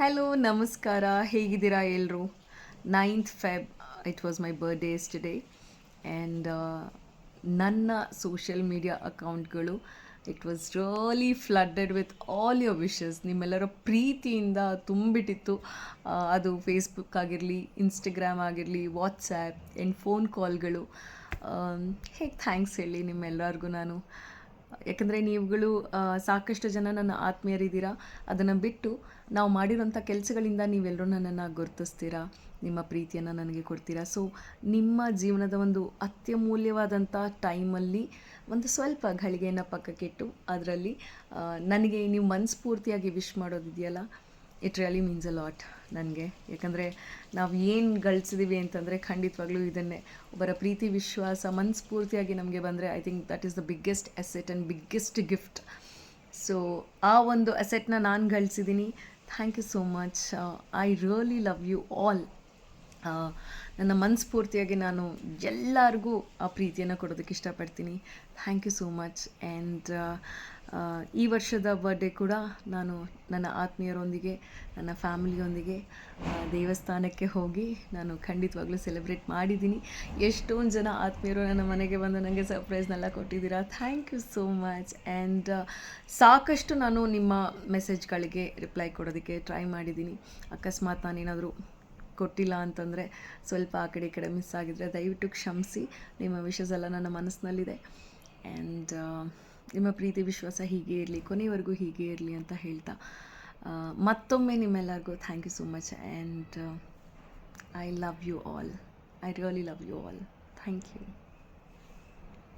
Hello ನಮಸ್ಕಾರ. ಹೇಗಿದ್ದೀರಾ ಎಲ್ಲರೂ ninth Feb it was my birthday today and ನನ್ನ ಸೋಷಿಯಲ್ ಮೀಡಿಯಾ ಅಕೌಂಟ್ಗಳು it was really flooded with all your wishes ನಿಮ್ಮೆಲ್ಲರ ಪ್ರೀತಿಯಿಂದ ತುಂಬಿಟ್ಟಿತ್ತು. ಅದು ಫೇಸ್ಬುಕ್ ಆಗಿರಲಿ ಇನ್ಸ್ಟಾಗ್ರಾಮ್ ಆಗಿರಲಿ ವಾಟ್ಸ್ಯಾಪ್ ಆ್ಯಂಡ್ ಫೋನ್ ಕಾಲ್ಗಳು ಹೇಗೆ ಥ್ಯಾಂಕ್ಸ್ ಹೇಳಿ ನಿಮ್ಮೆಲ್ಲರಿಗೂ ನಾನು. ಯಾಕಂದರೆ ನೀವುಗಳು ಸಾಕಷ್ಟು ಜನ ನನ್ನ ಆತ್ಮೀಯರಿದ್ದೀರಾ, ಅದನ್ನು ಬಿಟ್ಟು ನಾವು ಮಾಡಿರೋಂಥ ಕೆಲಸಗಳಿಂದ ನೀವೆಲ್ಲರೂ ನನ್ನನ್ನು ಗುರುತಿಸ್ತೀರಾ, ನಿಮ್ಮ ಪ್ರೀತಿಯನ್ನು ನನಗೆ ಕೊಡ್ತೀರಾ. ಸೊ ನಿಮ್ಮ ಜೀವನದ ಒಂದು ಅತ್ಯಮೂಲ್ಯವಾದಂಥ ಟೈಮಲ್ಲಿ ಒಂದು ಸ್ವಲ್ಪ ಘಳಿಗೆಯನ್ನು ಪಕ್ಕಕ್ಕಿಟ್ಟು, ಅದರಲ್ಲಿ ನನಗೆ ನೀವು ಮನಸ್ಫೂರ್ತಿಯಾಗಿ wish ಮಾಡೋದಿದೆಯಲ್ಲ it really means a lot ನನಗೆ. ಯಾಕಂದರೆ ನಾವು ಏನು ಗಳಿಸಿದೀವಿ ಅಂತಂದರೆ ಖಂಡಿತವಾಗ್ಲೂ ಇದನ್ನೇ. ಒಬ್ಬರ ಪ್ರೀತಿ, ವಿಶ್ವಾಸ, ಮನಸ್ಫೂರ್ತಿಯಾಗಿ ನಮಗೆ ಬಂದರೆ I think that is the biggest asset and biggest gift so ಆ ಒಂದು ಅಸೆಟ್ನ ನಾನು ಗಳಿಸಿದ್ದೀನಿ thank you so much I really love you all ನನ್ನ ಮನಸ್ಫೂರ್ತಿಯಾಗಿ ನಾನು ಎಲ್ಲರಿಗೂ ಆ ಪ್ರೀತಿಯನ್ನು ಕೊಡೋದಕ್ಕೆ ಇಷ್ಟಪಡ್ತೀನಿ. Thank you so much and ಈ ವರ್ಷದ ಬರ್ಡೇ ಕೂಡ ನಾನು ನನ್ನ ಆತ್ಮೀಯರೊಂದಿಗೆ, ನನ್ನ ಫ್ಯಾಮಿಲಿಯೊಂದಿಗೆ ದೇವಸ್ಥಾನಕ್ಕೆ ಹೋಗಿ ನಾನು ಖಂಡಿತವಾಗ್ಲೂ ಸೆಲೆಬ್ರೇಟ್ ಮಾಡಿದ್ದೀನಿ. ಎಷ್ಟೊಂದು ಜನ ಆತ್ಮೀಯರು ನನ್ನ ಮನೆಗೆ ಬಂದು ನನಗೆ ಸರ್ಪ್ರೈಸ್ನೆಲ್ಲ ಕೊಟ್ಟಿದ್ದೀರಾ? Thank you so much and ಸಾಕಷ್ಟು ನಾನು ನಿಮ್ಮ ಮೆಸೇಜ್ಗಳಿಗೆ ರಿಪ್ಲೈ ಕೊಡೋದಕ್ಕೆ ಟ್ರೈ ಮಾಡಿದ್ದೀನಿ. ಅಕಸ್ಮಾತ್ ನಾನೇನಾದರೂ ಕೊಟ್ಟಿಲ್ಲ ಅಂತಂದರೆ ಸ್ವಲ್ಪ ಆ ಕಡೆ ಈ ಕಡೆ ಮಿಸ್ ಆಗಿದ್ರೆ ದಯವಿಟ್ಟು ಕ್ಷಮಿಸಿ. ನಿಮ್ಮ ವಿಷಸ್ ಎಲ್ಲ ನನ್ನ ಮನಸ್ಸಿನಲ್ಲಿದೆ. ಆ್ಯಂಡ್ ನಿಮ್ಮ ಪ್ರೀತಿ, ವಿಶ್ವಾಸ ಹೀಗೆ ಇರಲಿ, ಕೊನೆವರೆಗೂ ಹೀಗೆ ಇರಲಿ ಅಂತ ಹೇಳ್ತಾ ಮತ್ತೊಮ್ಮೆ ನಿಮ್ಮೆಲ್ಲರಿಗೂ thank you so much and I love you all I really love you all thank you